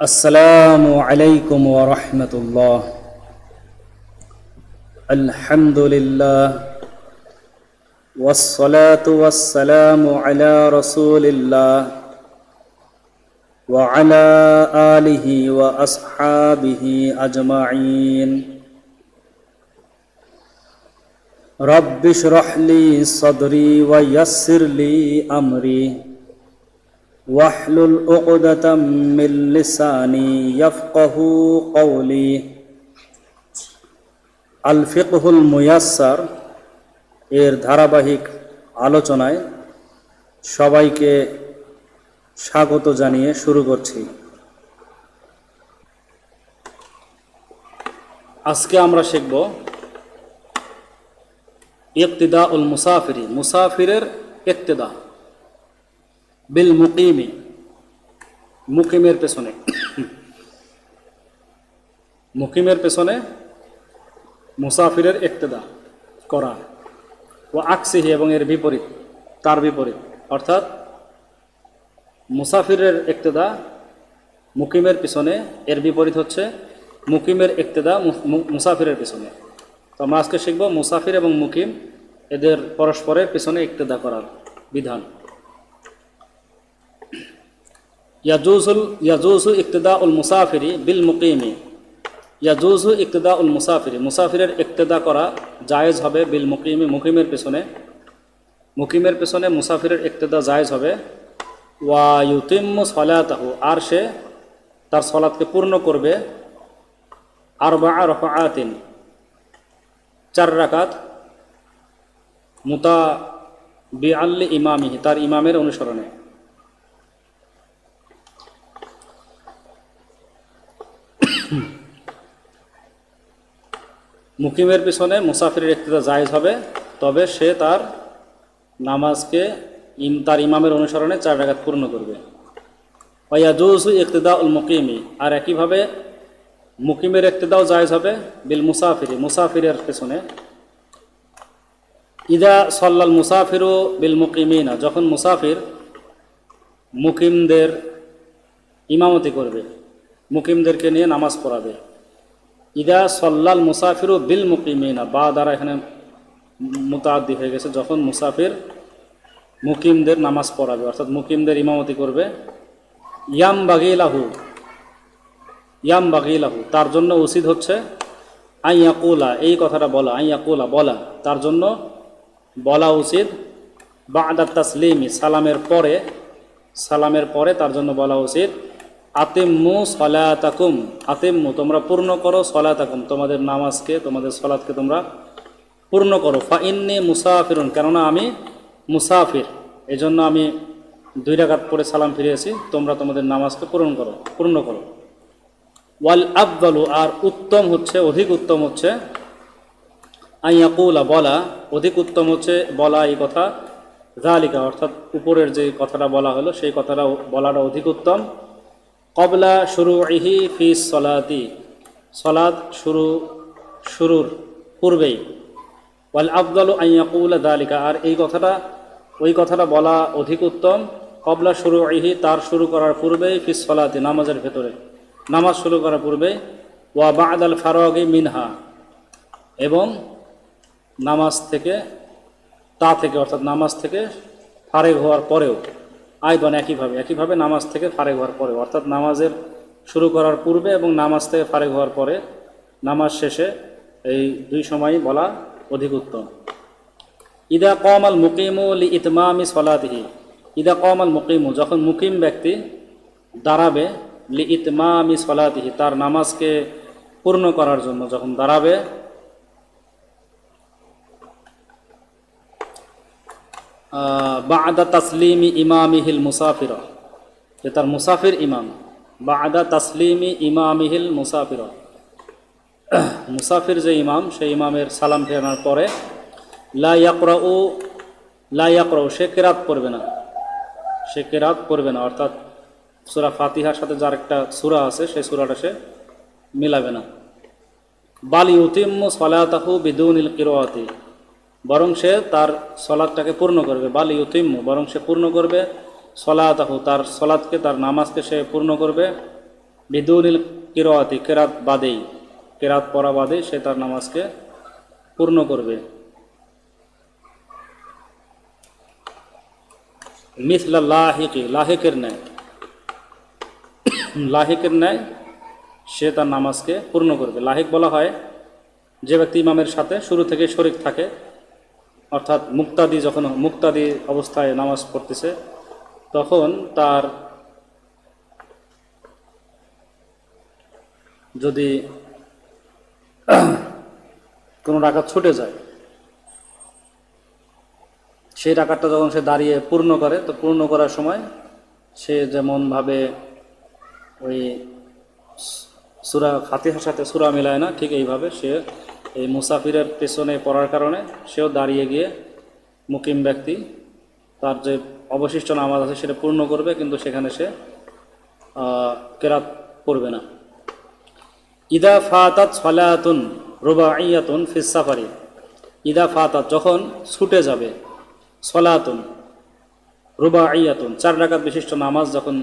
السلام عليكم ورحمة الله. الحمد لله والصلاة والسلام على رسول الله وعلى آله وأصحابه أجمعين. رب اشرح لي صدري ويسر لي أمري. واحلل عقدة من لساني يفقه قولي আল ফিকহুল মুয়াস্সার এর ধারাবাহিক আলোচনায় সবাইকে স্বাগত জানিয়ে শুরু করছি আজকে আমরা শিখব ইকতিদা উল মুসাফিরি মুসাফিরের ইকতিদা বিল মুকিমি, মুকিমের পেছনে। মুকিমের পেছনে মুসাফিরের ইক্তেদা করা ও আকসিহি এবং এর বিপরীত, তার বিপরীত। অর্থাৎ মুসাফিরের ইক্তেদা মুকিমের পিছনে, এর বিপরীত হচ্ছে মুকিমের মু- মুসাফিরের পিছনে। তো আমরা আজকে শিখব মুসাফির এবং মুকিম এদের পরস্পরের পিছনে ইক্তেদা করার বিধান। ইয়াজুজুল ইয়াজুজু ইক্তেদা উল মুসাফিরি বিল মুকিমি ইয়াজুজু ইক্তেদা উল মুসাফিরি। মুসাফিরের ইক্তেদা করা জায়েজ হবে বিল মুকিমি মুকিমের পেছনে। মুকিমের পেছনে মুসাফিরের ইক্তেদা জায়েজ হবে। ওয়া ইউতিম্মু সলাতাহু। আর সে তার সলাৎকে পূর্ণ করবে আর বা রফাআতিন চার রাকাত মুতা বি আল্লি ইমামিহি, তার ইমামের অনুসরণে। মুকিমের পিছনে মুসাফিরের ইক্তেদা জায়েজ হবে, তবে সে তার নামাজকে ইম তার ইমামের অনুসরণে চার রাকাত পূর্ণ করবে। ওয়াজুজু ইকতেদা উল মুকিমি, আর একইভাবে মুকিমের ইক্তেদাও জায়েজ হবে বিল মুসাফিরি, মুসাফিরের পেছনে। ইদা সল্লাল মুসাফিরু বিল মুকিমিনা, যখন মুসাফির মুকিমদের ইমামতি করবে মুকিমদেরকে নিয়ে নামাজ পড়াবে। ইদা সল্লাল মুসাফিরু বিল মুকিমিনা, বা দ্বারা এখানে মুতাদ্দি হয়ে গেছে, যখন মুসাফির মুকিমদের নামাজ পড়াবে, অর্থাৎ মুকিমদের ইমামতি করবে। ইয়াম বাগিলাহু ইয়াম বাগিলাহু তার জন্য উচিত হচ্ছে আইয়াকুলা এই কথাটা বলা আইয়াকুলা বলা, তার জন্য বলা উচিত বাদা তাসলিমি, সালামের পরে সালামের পরে তার জন্য বলা উচিত আতিম্মু সলাতাকুম। আতিম্মু তোমরা পূর্ণ করো সলাতাকুম। তোমাদের নামাজকে, তোমাদের সলাৎকে তোমরা পূর্ণ করো। ফা ইন্নি মুসাফিরুন, কেননা আমি মুসাফির। এই জন্য আমি দুই রাকাত পরে সালাম ফিরিয়েছি, তোমরা তোমাদের নামাজকে পূরণ করো, পূর্ণ করো। ওয়াল আফদালু, আর উত্তম হচ্ছে, অধিক উত্তম হচ্ছে আইয়াকুলা বলা। অধিক উত্তম হচ্ছে, বলা এই কথা জালিকা অর্থাৎ উপরের যে কথাটা বলা হলো, সেই কথাটা বলাটা অধিক উত্তম। কবলা শুরু ইহি ফি সলাতি। সলাদ শুরু, শুরুর পূর্বেই। ওয়াল আফদালু আইয়াকুলা দালিকা। আর এই কথাটা, ওই কথাটা বলা অধিক উত্তম। কবলা শুরু ইহি তার শুরু করার পূর্বেই ফিস সলাতি, নামাজের ভেতরে। নামাজ শুরু করার পূর্বে ওয়া বাদ আল ফারোয়াগি মিনহা। এবং নামাজ থেকে, তা থেকে, অর্থাৎ নামাজ থেকে ফারেক হওয়ার পরেও। আয়দন একইভাবে একইভাবে নামাজ থেকে ফারেক হওয়ার পরে, অর্থাৎ নামাজের শুরু করার পূর্বে এবং নামাজ থেকে ফারেক হওয়ার পরে নামাজ শেষে এই দুই সময় বলা অধিক উত্তম। ইদা কম আল মুকিমু লি ইতমামি সলাদিহি ইদা কম আল মুকিমু, যখন মুকিম ব্যক্তি দাঁড়াবে লি ইতমামি সলাদিহি তার নামাজকে পূর্ণ করার জন্য, যখন দাঁড়াবে বাদা তাসলিমি ইমামিহিল মুসাফির। যে তার মুসাফির ইমাম। বাদা তাসলিমি ইমামিহিল মুসাফির। মুসাফির যে ইমাম, সেই ইমামের সালাম ফেরানোর পরে, লা ইয়াকরাউ লা ইয়াকরাউ, সে কেরাত পড়বে না। সে কেরাত পড়বে না, অর্থাৎ সুরা ফাতিহার সাথে যার একটা সুরা আছে, সেই সুরাটা সে মিলাবে না। বাল ইউতিম্মু সলাতাহু বিদুনিল কিরোয়াতি বরং সে তার সলাদটাকে পূর্ণ করবে, বালি ইউতিম্মু। বরং সে পূর্ণ করবে সলাতাহু তার সলাদকে, তার নামাজকে সে পূর্ণ করবে বিদুনিল কিরাতি কেরাত বাদেই। কেরাত পড়া বাদেই সে তার নামাজকে পূর্ণ করবে। মিথলা লাহিকি, লাহিকের ন্যায়। লাহিকের ন্যায় সে তার নামাজকে পূর্ণ করবে। লাহিক বলা হয় যে ব্যক্তি ইমামের সাথে শুরু থেকে শরিক থাকে অর্থাৎ মুক্তাদি যখন মুক্তাদি অবস্থায় নামাজ পড়তেছে, তখন তার যদি কোনো রাকাত ছুটে যায়, সেই রাকাতটা যখন সে দাঁড়িয়ে পূর্ণ করে, তো পূর্ণ করার সময় সে যেমনভাবে ওই সুরা ফাতিহার সাথে সুরা মিলায় না, ঠিক এইভাবে সে এই মুসাফিরের পেছনে পড়ার কারণে সেও দাঁড়িয়ে গিয়ে মুকিম ব্যক্তি, তার যে অবশিষ্ট নামাজ আছে সেটা পূর্ণ করবে, কিন্তু সেখানে সে কেরাত পড়বে না। ইদা ফাতাত সলাতুন রুবাইয়াতুন ফিস সাফারি। ইদা ফাতাত, যখন ছুটে যাবে, সলাতুন রুবাইয়াতুন, চার রাকাত বিশিষ্ট নামাজ যখন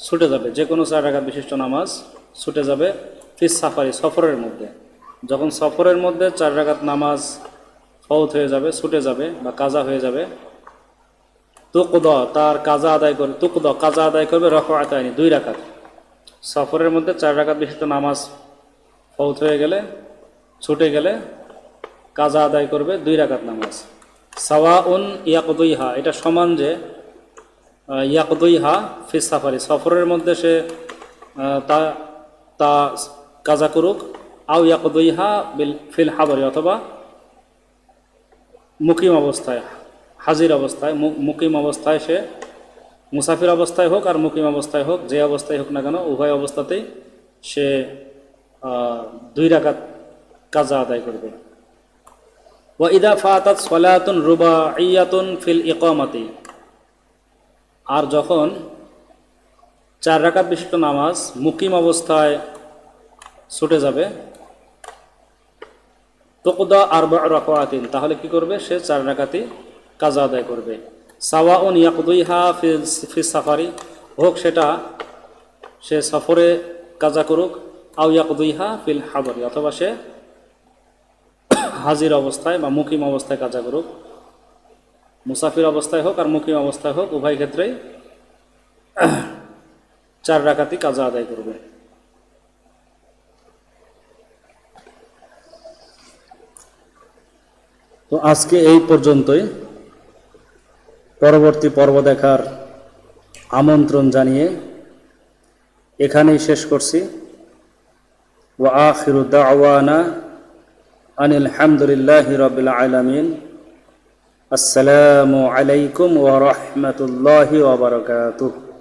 ছুটে যাবে যে কোনো চার রাকাত বিশিষ্ট নামাজ ছুটে যাবে ফিস সাফারি, সফরের মধ্যে। যখন সফরের মধ্যে চার রাকাত নামাজ ফৌত হয়ে যাবে, ছুটে যাবে বা কাজা হয়ে যাবে, তুকদ, তার কাজা আদায় করে তুকদ, কাজা আদায় করবে রফ আতায়নি দুই রাকাত। সফরের মধ্যে চার রাকাত বিশিষ্ট নামাজ ফৌত হয়ে গেলে, ছুটে গেলে কাজা আদায় করবে দুই রাকাত নামাজ। সাওয়া উন ইয়াকদুইহা, এটা সমান যে ইয়াকদুইহা ফিস সাফারি। সফরের মধ্যে সে তা তা কাজা করুক আও ইয়াকদুইহা বিল, ফিল হাবরি অথবা মুকিম অবস্থায়, হাজির অবস্থায় মুকিম অবস্থায় সে মুসাফির অবস্থায় হোক আর মুকিম অবস্থায় হোক, যে অবস্থায় হোক না কেন, উভয় অবস্থাতেই সে দুই রাকাত কাজা আদায় করবে। ওয়া ইদা ফাতাত সলাতুন রুবা ইয়াতুন ফিল ইকামাতি। আর যখন চার রাকাত বিশিষ্ট নামাজ মুকিম অবস্থায় ছুটে যাবে। তোকদা আর রাকাতিন তাহলে কি করবে? সে চার রাকাতি কাজা আদায় করবে। সাওয়া সাওয়াউন ইয়াকদুইহা ফিল ফিস সাফারি, হোক সেটা সে সফরে কাজা করুক আউ ইয়াকদুইহা ফিল হাবরি অথবা সে হাজির অবস্থায় বা মুকিম অবস্থায় কাজা করুক। মুসাফির অবস্থায় হোক আর মুকিম অবস্থায় হোক, উভয় ক্ষেত্রেই চার রাকাতি কাজা আদায় করবে। তো আজকে এই পর্যন্তই। পরবর্তী পর্ব দেখার আমন্ত্রণ জানিয়ে এখানেই শেষ করছি। ওয়া আখিরু দাওয়ানা আনিল হামদুলিল্লাহি রাব্বিল আলামিন। আসসালামু আলাইকুম ওয়া রাহমাতুল্লাহি ওয়া বারাকাতুহু।